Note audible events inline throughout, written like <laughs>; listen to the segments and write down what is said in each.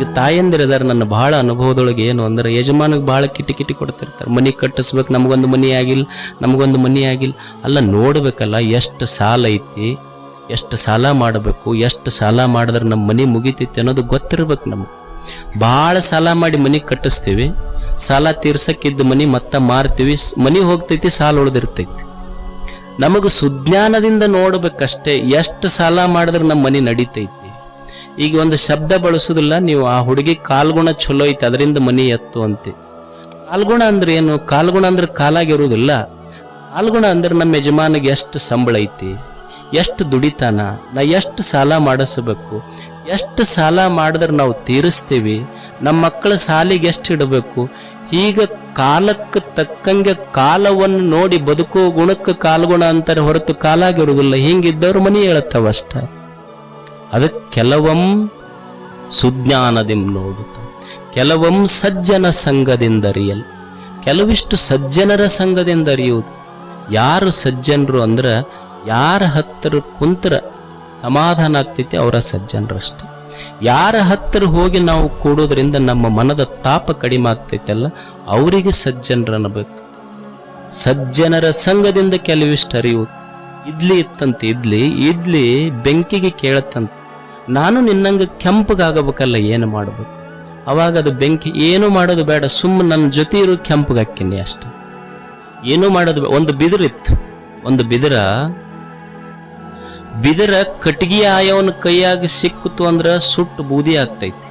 ಈಗ ತಾಯಂದಿರದಾರ ನನ್ನ ಬಹಳ ಅನುಭವದೊಳಗೆ ಏನು ಅಂದ್ರೆ ಯಜಮಾನಿಗೆ ಬಹಳ ಕಿಟಿ ಕಿಟಿ ಕೊಡ್ತಿರ್ತಾರೆ. ಮನಿ ಕಟ್ಟಿಸ್ಬೇಕು, ನಮಗೊಂದು ಮನೆ ಆಗಿಲ್ಲ, ನಮಗೊಂದು ಮನೆ ಆಗಿಲ್ಲ. ಅಲ್ಲ, ನೋಡ್ಬೇಕಲ್ಲ, ಎಷ್ಟು ಸಾಲ ಐತಿ, ಎಷ್ಟು ಸಾಲ ಮಾಡಬೇಕು, ಎಷ್ಟು ಸಾಲ ಮಾಡಿದ್ರೆ ನಮ್ಮ ಮನೆ ಮುಗಿತೈತಿ ಅನ್ನೋದು ಗೊತ್ತಿರ್ಬೇಕು ನಮ್ಗೆ. ಭಾಳ ಸಾಲ ಮಾಡಿ ಮನೆ ಕಟ್ಟಿಸ್ತೀವಿ, ಸಾಲ ತೀರ್ಸಕ್ಕಿದ್ದ ಮನೆ ಮತ್ತೆ ಮಾರ್ತೀವಿ ಮನಿ ಹೋಗ್ತೈತಿ, ಸಾಲ ಉಳಿದಿರ್ತೈತಿ. ನಮಗೆ ಸುಜ್ಞಾನದಿಂದ ನೋಡ್ಬೇಕಷ್ಟೇ, ಎಷ್ಟು ಸಾಲ ಮಾಡಿದ್ರೆ ನಮ್ಮ ಮನೆ ನಡೀತೈತಿ. ಈಗ ಒಂದು ಶಬ್ದ ಬಳಸುದಿಲ್ಲ, ನೀವು ಆ ಹುಡುಗಿ ಕಾಲ್ಗುಣ ಚಲೋ ಐತೆ, ಅದರಿಂದ ಮನಿ ಎತ್ತು ಅಂತೆ. ಕಾಲ್ಗುಣ ಅಂದ್ರೆ ಏನು? ಕಾಲ್ಗುಣ ಅಂದ್ರೆ ಕಾಲಾಗಿರುವುದಿಲ್ಲ ಕಾಲ್ಗುಣ ಅಂದ್ರೆ ನಮ್ಮ ಯಜಮಾನಿಗೆ ಎಷ್ಟು ಸಂಬಳ ಐತಿ, ಎಷ್ಟು ದುಡಿತಾನ, ನಾ ಎಷ್ಟು ಸಾಲ ಮಾಡಿಸಬೇಕು, ಎಷ್ಟು ಸಾಲ ಮಾಡಿದ್ರೆ ನಾವು ತೀರಿಸ್ತೀವಿ, ನಮ್ಮ ಮಕ್ಕಳ ಸಾಲಿಗೆ ಎಷ್ಟು ಇಡಬೇಕು? ಈಗ ಕಾಲಕ್ಕೆ ತಕ್ಕಂಗೆ ಕಾಲವನ್ನು ನೋಡಿ ಬದುಕೋ ಗುಣಕ್ಕೆ ಕಾಲ್ಗುಣ ಅಂತಾರೆ ಹೊರತು ಕಾಲಾಗಿರುವುದಿಲ್ಲ ಹಿಂಗಿದ್ದವ್ರು ಮನಿ ಹೇಳತ್ತವ ಅಷ್ಟ. ಅದಕ್ಕೆ ಕೆಲವಂ ಸುಜ್ಞಾನದಿಂ ನೋಡುತ್ತ. ಕೆಲವಂ ಸಜ್ಜನ ಸಂಘದಿಂದ ಅರಿಯಲ್. ಕೆಲವಿಷ್ಟು ಸಜ್ಜನರ ಸಂಘದಿಂದ ಅರಿಯುವುದು. ಯಾರು ಸಜ್ಜನರು ಅಂದ್ರೆ ಯಾರ ಹತ್ತಿರ ಕುಂತರ ಸಮಾಧಾನ ಆಗ್ತೈತಿ ಅವರ ಸಜ್ಜನರಷ್ಟೆ. ಯಾರ ಹತ್ತಿರ ಹೋಗಿ ನಾವು ಕೂಡೋದ್ರಿಂದ ನಮ್ಮ ಮನದ ತಾಪ ಕಡಿಮೆ ಆಗ್ತೈತಲ್ಲ, ಅವರಿಗೆ ಸಜ್ಜನರು ಅನ್ನಬೇಕು ಸಜ್ಜನರ ಸಂಘದಿಂದ ಕೆಲವಿಷ್ಟು ಅರಿಯುವುದು. ಇದ್ಲಿ ಇತ್ತಂತೆ, ಇದ್ಲಿ ಇದ್ಲಿ ಬೆಂಕಿಗೆ ಕೇಳತ್ತಂತೆ. ನಾನು ನಿನ್ನಂಗೆ ಕೆಂಪಗಾಗಬೇಕಲ್ಲ, ಏನು ಮಾಡಬೇಕು? ಅವಾಗ ಅದು ಬೆಂಕಿ, ಏನು ಮಾಡೋದು ಬೇಡ ಸುಮ್ಮನೆ ನನ್ನ ಜೊತೆ ಇರು ಕೆಂಪಗಾಕಿನಿ ಅಷ್ಟೆ. ಏನು ಮಾಡೋದು ಒಂದು ಬಿದಿರಿತ್ತು ಒಂದು ಬಿದಿರ ಬಿದಿರ ಕಟ್ಟಿಗೆ ಆಯವನ ಕೈಯಾಗಿ ಸಿಕ್ಕಿತು ಅಂದ್ರೆ ಸುಟ್ಟು ಬೂದಿ ಆಗ್ತೈತಿ.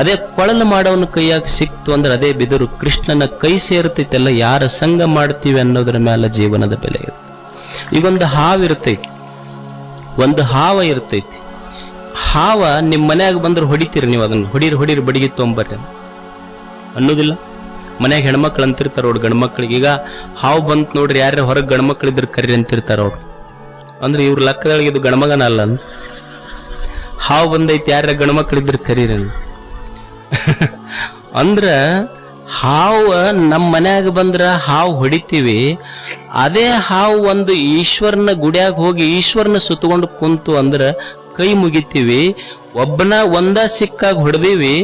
ಅದೇ ಕೊಳಲು ಮಾಡೋವನ ಕೈಯಾಗ ಸಿಕ್ತು ಅಂದ್ರೆ ಅದೇ ಬಿದಿರು ಕೃಷ್ಣನ ಕೈ ಸೇರ್ತೈತೆಲ್ಲ ಯಾರ ಸಂಘ ಮಾಡ್ತೀವಿ ಅನ್ನೋದ್ರ ಮೇಲೆ ಜೀವನದ ಬೆಲೆ ಇರುತ್ತೆ. ಈಗೊಂದು ಹಾವು ಇರ್ತೈತಿ. ಒಂದು ಹಾವ ಇರ್ತೈತಿ. ಹಾವ ನಿಮ್ಮ ಮನ್ಯಾಗ ಬಂದ್ರೆ ಹೊಡಿತೀರಿ ನೀವು ಅದನ್ನ. ಹೊಡೀರಿ ಹೊಡೀರಿ, ಬಡಿಗೆ ತೊಂಬರ್ರಿ ಅನ್ನೋದಿಲ್ಲ. ಮನ್ಯಾಗ ಹೆಣ್ಮಕ್ಳು ಅಂತಿರ್ತಾರ ಅವ್ರು ಗಂಡ್ಮಕ್ಳಿಗೆ ಈಗ ಹಾವು ಬಂತು ನೋಡ್ರಿ, ಯಾರ್ಯಾರ ಹೊರಗೆ ಗಂಡ್ಮಕ್ಳು ಇದ್ರ ಕರೀರಿ ಅಂತಿರ್ತಾರ ಅವ್ರು. ಅಂದ್ರೆ ಇವ್ರ ಲೆಕ್ಕದೊಳಗೆ ಇದು ಗಂಡ್ಮಗನ ಅಲ್ಲ ಹಾವು ಬಂದೈತಿ ಯಾರ ಗಂಡ್ಮಕ್ಳು ಇದ್ರ ಕರೀರಿ. <laughs> ಅಂದ್ರ ಹಾವು ನಮ್ಮ ಮನ್ಯಾಗ ಬಂದ್ರ ಹಾವು ಹೊಡಿತೀವಿ. ಅದೇ ಹಾವು ಒಂದು ಈಶ್ವರನ ಗುಡಿಯಾಗ ಹೋಗಿ ಈಶ್ವರನ ಸುತ್ತಕೊಂಡು ಕುಂತು ಅಂದ್ರ ಕೈ ಮುಗಿತೀವಿ, ಒಬ್ಬನ ಒಂದ ಸಿಕ್ಕಾಗ ಹೊಡೆದೀವಿ,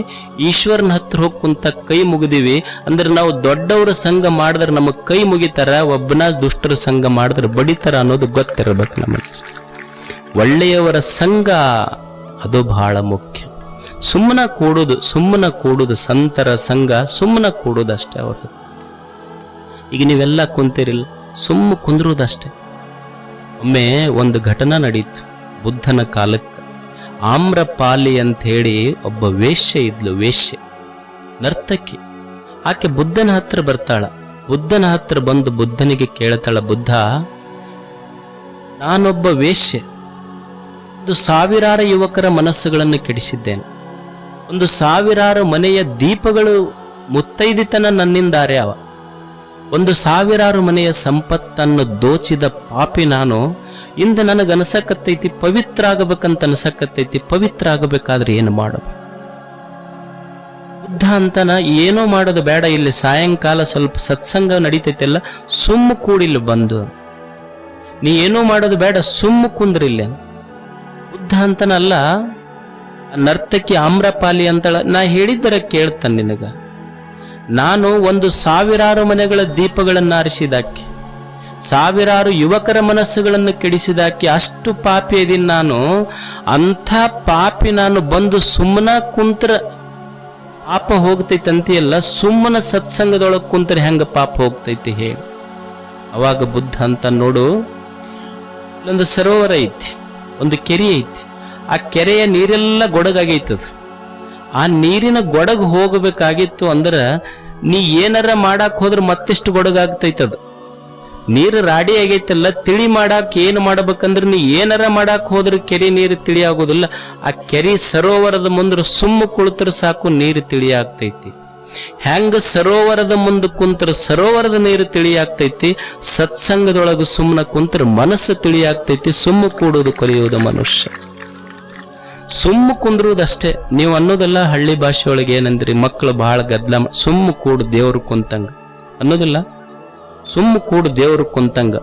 ಈಶ್ವರನ ಹತ್ರ ಹೋಗಿ ಕುಂತ ಕೈ ಮುಗಿದಿವಿ. ಅಂದ್ರೆ ನಾವು ದೊಡ್ಡವರ ಸಂಘ ಮಾಡಿದ್ರೆ ನಮಗ್ ಕೈ ಮುಗಿತಾರ, ಒಬ್ಬನ ದುಷ್ಟರ ಸಂಘ ಮಾಡಿದ್ರೆ ಬಡಿತಾರ ಅನ್ನೋದು ಗೊತ್ತಿರಬೇಕು ನಮಗೆ. ಒಳ್ಳೆಯವರ ಸಂಘ, ಅದು ಬಹಳ ಮುಖ್ಯ. ಸುಮ್ಮನ ಕೂಡುದು ಸುಮ್ಮನ ಕೂಡುದು ಸಂತರ ಸಂಘ, ಸುಮ್ಮನ ಕೂಡುದಷ್ಟೇ ಅವರು ಈಗ ನೀವೆಲ್ಲ ಕುಂತಿರಿಲ್ಲ, ಸುಮ್ಮ ಕುಂದ್ರುದಷ್ಟೇ. ಒಮ್ಮೆ ಒಂದು ಘಟನಾ ನಡೀತು. ಬುದ್ಧನ ಕಾಲಕ್ಕೆ ಆಮ್ರಪಾಲಿ ಅಂತ ಹೇಳಿ ಒಬ್ಬ ವೇಶ್ಯೆ ಇದ್ಲು, ವೇಶ್ಯೆ, ನರ್ತಕಿ. ಆಕೆ ಬುದ್ಧನ ಹತ್ರ ಬರ್ತಾಳ. ಬುದ್ಧನ ಹತ್ರ ಬಂದು ಬುದ್ಧನಿಗೆ ಕೇಳ್ತಾಳ, ಬುದ್ಧ, ನಾನೊಬ್ಬ ವೇಶ್ಯೆ. ಒಂದು ಸಾವಿರಾರು ಯುವಕರ ಮನಸ್ಸುಗಳನ್ನು ಕೆಡಿಸಿದ್ದೇನೆ. ಒಂದು ಸಾವಿರಾರು ಮನೆಯ ದೀಪಗಳು ಮುತ್ತೈದಿತನ ನನ್ನಿಂದಾರೆ ಅವ. ಒಂದು ಸಾವಿರಾರು ಮನೆಯ ಸಂಪತ್ತನ್ನು ದೋಚಿದ ಪಾಪಿ ನಾನು, ಇಂದು ನನಗೆ ಅನಸಕತ್ತೈತಿ ಪವಿತ್ರ ಆಗಬೇಕಂತ ಅನ್ಸಕತ್ತೈತಿ ಪವಿತ್ರ ಆಗಬೇಕಾದ್ರೆ ಏನು ಮಾಡಬೇಕು ಬುದ್ಧ ಅಂತನ ಏನೋ ಮಾಡೋದು ಬೇಡ, ಇಲ್ಲಿ ಸಾಯಂಕಾಲ ಸ್ವಲ್ಪ ಸತ್ಸಂಗ ನಡೀತೈತೆಲ್ಲ, ಸುಮ್ಮ ಕೂಡಿಲ್ಲ ಬಂದು. ನೀ ಏನೋ ಮಾಡೋದು ಬೇಡ, ಸುಮ್ಮ ಕುಂದ್ರಿಲ್ಲ ಬುದ್ಧ ಅಂತನಲ್ಲ, ನರ್ತಕಿ ಆಮ್ರಪಾಲಿ ಅಂತಳ, ನಾ ಹೇಳಿದ್ದರ ಕೇಳ್ತಾನೆ ನಿನಗ. ನಾನು ಒಂದು ಸಾವಿರಾರು ಮನೆಗಳ ದೀಪಗಳನ್ನು ಆರಿಸಿದಾಕೆ ಸಾವಿರಾರು ಯುವಕರ ಮನಸ್ಸುಗಳನ್ನು ಕೆಡಿಸಿದಾಕೆ ಅಷ್ಟು ಪಾಪಿ ಇದೀನಿ ನಾನು. ಅಂಥ ಪಾಪಿ ನಾನು ಬಂದು ಸುಮ್ಮನ ಕುಂತ್ರ ಪಾಪ ಹೋಗ್ತೈತೆ ಅಂತೀಯಲ್ಲ, ಸುಮ್ಮನ ಸತ್ಸಂಗದೊಳಗೆ ಕುಂತ್ರೆ ಹೆಂಗ ಪಾಪ ಹೋಗ್ತೈತಿ ಹೇಳಿ ಅವಾಗ ಬುದ್ಧ ಅಂತ ನೋಡು, ಇಲ್ಲೊಂದು ಸರೋವರ ಐತಿ, ಒಂದು ಕೆರೆ ಐತಿ. ಆ ಕೆರೆಯ ನೀರೆಲ್ಲ ಗೊಡಗಾಗೈತದ. ಆ ನೀರಿನ ಗೊಡಗ್ ಹೋಗಬೇಕಾಗಿತ್ತು ಅಂದ್ರ ನೀ ಏನಾರ ಮಾಡಾಕ್ ಹೋದ್ರ ಮತ್ತಿಷ್ಟು ಗೊಡಗಾಗ್ತೈತದ ನೀರು ರಾಡಿ ಆಗೈತಲ್ಲ, ತಿಳಿ ಮಾಡಾಕ್ ಏನು ಮಾಡ್ಬೇಕಂದ್ರ ನೀ ಏನಾರ ಮಾಡಾಕ್ ಹೋದ್ರ ಕೆರೆ ನೀರು ತಿಳಿ ಆಗೋದಿಲ್ಲ. ಆ ಕೆರೆ ಸರೋವರದ ಮುಂದ್ರ ಸುಮ್ಮ ಕುಳಿತರ ಸಾಕು ನೀರು ತಿಳಿ ಆಗ್ತೈತಿ. ಹೆಂಗ ಸರೋವರದ ಮುಂದೆ ಕುಂತರ ಸರೋವರದ ನೀರು ತಿಳಿ ಆಗ್ತೈತಿ, ಸತ್ಸಂಗದೊಳಗ ಸುಮ್ಮನ ಕುಂತರ ಮನಸ್ಸು ತಿಳಿ ಆಗ್ತೈತಿ, ಸುಮ್ಮ ಕೂಡುವುದು ಕಲಿಯುವುದು ಮನುಷ್ಯ. ಸುಮ್ಮ ಕುಂದ್ರುದಷ್ಟೇ ನೀವು ಅನ್ನೋದೆಲ್ಲ ಹಳ್ಳಿ ಭಾಷೆ ಒಳಗೆ ಏನಂದ್ರಿ ಮಕ್ಕಳು ಬಹಳ ಗದ್ದಲ ಸುಮ್ಮ ಕೂಡು ದೇವ್ರು ಕುಂತಂಗ. ಅನ್ನೋದಿಲ್ಲ. ಸುಮ್ಮ ಕೂಡು ದೇವ್ರು ಕುಂತಂಗ.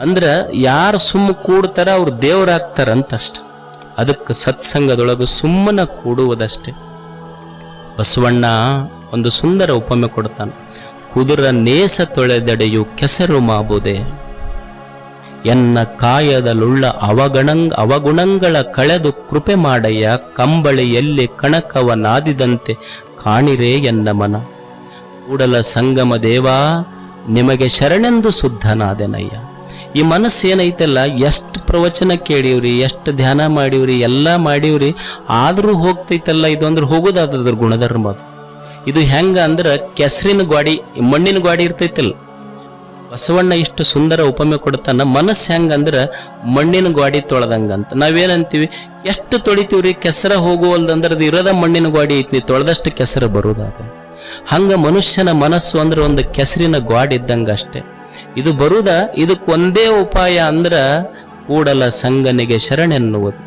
ಅಂದ್ರ ಯಾರು ಸುಮ್ಮ ಕೂಡ್ತಾರ ಅವ್ರು ದೇವ್ರಾಗ್ತಾರ ಅಂತ ಅಷ್ಟ ಅದಕ್ಕೆ ಸತ್ಸಂಗದೊಳಗೆ ಸುಮ್ಮನ ಕೂಡುವುದಷ್ಟೇ. ಬಸವಣ್ಣ ಒಂದು ಸುಂದರ ಉಪಮೆ ಕೊಡ್ತಾನೆ. ಕುದುರ ನೇಸ ತೊಳೆದಡೆಯು ಕೆಸರು ಮಾಬುದೆ. ಎನ್ನ ಕಾಯದಲುಳ್ಳ ಅವಗಣಂಗ್ ಅವಗುಣಗಳ ಕಳೆದು ಕೃಪೆ ಮಾಡಯ್ಯ ಕಂಬಳಿಯಲ್ಲಿ ಕಣಕವ ನಾದಿದಂತೆ ಕಾಣಿರೇ ಎನ್ನ ಮನ. ಕೂಡಲ ಸಂಗಮ ದೇವಾ, ನಿಮಗೆ ಶರಣೆಂದು ಶುದ್ಧನಾದೆನಯ್ಯ. ಈ ಮನಸ್ಸೇನೈತಲ್ಲ, ಎಷ್ಟು ಪ್ರವಚನ ಕೇಳಿವ್ರಿ, ಎಷ್ಟು ಧ್ಯಾನ ಮಾಡಿವ್ರಿ, ಎಲ್ಲ ಮಾಡಿವ್ರಿ, ಆದರೂ ಹೋಗ್ತೈತಲ್ಲ ಇದು ಅಂದ್ರೆ ಹೋಗೋದಾದ್ರ ಗುಣಧರ್ಮ ಇದು ಹೆಂಗ ಅಂದ್ರೆ ಕೆಸರಿನ ಗಾಡಿ, ಮಣ್ಣಿನ ಗಾಡಿ ಇರ್ತೈತಲ್ಲ. ಬಸವಣ್ಣ ಇಷ್ಟು ಸುಂದರ ಉಪಮೆ ಕೊಡ್ತಾನ ಮನಸ್ಸು ಹೆಂಗಂದ್ರ ಮಣ್ಣಿನ ಗಾಡಿ ತೊಳೆದಂಗಂತ. ನಾವೇನಂತೀವಿ? ಎಷ್ಟು ತೊಳಿತೀವ್ರಿ? ಕೆಸರ ಹೋಗುವಲ್ದಂದ್ರ ಅದು ಇರದ ಮಣ್ಣಿನ ಗಾಡಿ ಐತಿ ತೊಳೆದಷ್ಟು ಕೆಸರು ಬರುವುದಾಗ ಹಂಗ ಮನುಷ್ಯನ ಮನಸ್ಸು ಅಂದ್ರೆ ಒಂದು ಕೆಸರಿನ ಗಾಡಿ ಇದ್ದಂಗ ಅಷ್ಟೇ. ಇದು ಬರುದ ಇದಕ್ಕೆ ಒಂದೇ ಉಪಾಯ ಅಂದ್ರ ಕೂಡಲ ಸಂಗನಿಗೆ ಶರಣೆನ್ನುವುದು.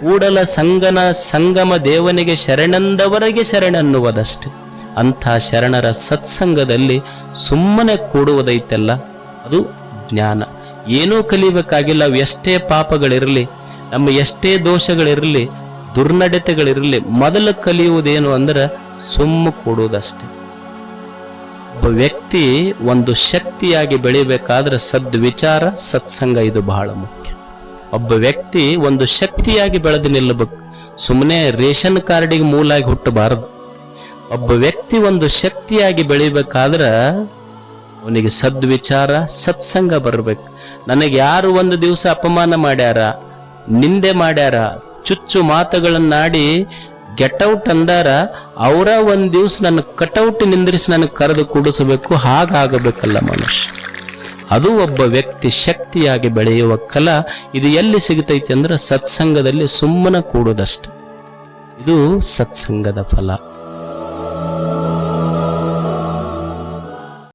ಕೂಡಲ ಸಂಗನ ಸಂಗಮ ದೇವನಿಗೆ ಶರಣೆಂದವರೆಗೆ ಶರಣೆನ್ನುವುದಷ್ಟೇ. ಅಂಥ ಶರಣರ ಸತ್ಸಂಗದಲ್ಲಿ ಸುಮ್ಮನೆ ಕೂಡುವುದೈತಲ್ಲ, ಅದು ಜ್ಞಾನ. ಏನೂ ಕಲಿಬೇಕಾಗಿಲ್ಲ ಎಷ್ಟೇ ಪಾಪಗಳಿರಲಿ, ನಮ್ಮ ಎಷ್ಟೇ ದೋಷಗಳಿರಲಿ, ದುರ್ನಡತೆಗಳಿರಲಿ, ಮೊದಲು ಕಲಿಯುವುದೇನು ಅಂದ್ರೆ ಸುಮ್ಮ ಕೂಡುವುದಷ್ಟೇ. ಒಬ್ಬ ವ್ಯಕ್ತಿ ಒಂದು ಶಕ್ತಿಯಾಗಿ ಬೆಳಿಬೇಕಾದ್ರೆ ಸದ್ವಿಚಾರ, ಸತ್ಸಂಗ ಇದು ಬಹಳ ಮುಖ್ಯ. ಒಬ್ಬ ವ್ಯಕ್ತಿ ಒಂದು ಶಕ್ತಿಯಾಗಿ ಬೆಳೆದು ನಿಲ್ಲಬೇಕು. ಸುಮ್ಮನೆ ರೇಷನ್ ಕಾರ್ಡಿಗೆ ಮೂಲಾಗಿ ಹುಟ್ಟಬಾರದು. ಒಬ್ಬ ವ್ಯಕ್ತಿ ಒಂದು ಶಕ್ತಿಯಾಗಿ ಬೆಳಿಬೇಕಾದ್ರೆ ಅವನಿಗೆ ಸದ್ವಿಚಾರ, ಸತ್ಸಂಗ ಬರಬೇಕು. ನನಗೆ ಯಾರು ಒಂದು ದಿವಸ ಅಪಮಾನ ಮಾಡ್ಯಾರ, ನಿಂದೆ ಮಾಡ್ಯಾರ, ಚುಚ್ಚು ಮಾತುಗಳನ್ನಾಡಿ ಗೆಟೌಟ್ ಅಂದಾರ, ಅವರ ಒಂದು ದಿವ್ಸ ನನ್ನ ಕಟೌಟ್ ನಿಂದ್ರಿಸಿ ನನಗೆ ಕರೆದು ಕೂಡಿಸಬೇಕು, ಹಾಗಾಗಬೇಕಲ್ಲ ಮನುಷ್ಯ. ಅದು ಒಬ್ಬ ವ್ಯಕ್ತಿ ಶಕ್ತಿಯಾಗಿ ಬೆಳೆಯುವ ಕಲ, ಇದು ಎಲ್ಲಿ ಸಿಗತೈತಿ ಅಂದ್ರೆ ಸತ್ಸಂಗದಲ್ಲಿ ಸುಮ್ಮನೆ ಕೂಡುದಷ್ಟೆ. ಇದು ಸತ್ಸಂಗದ ಫಲ.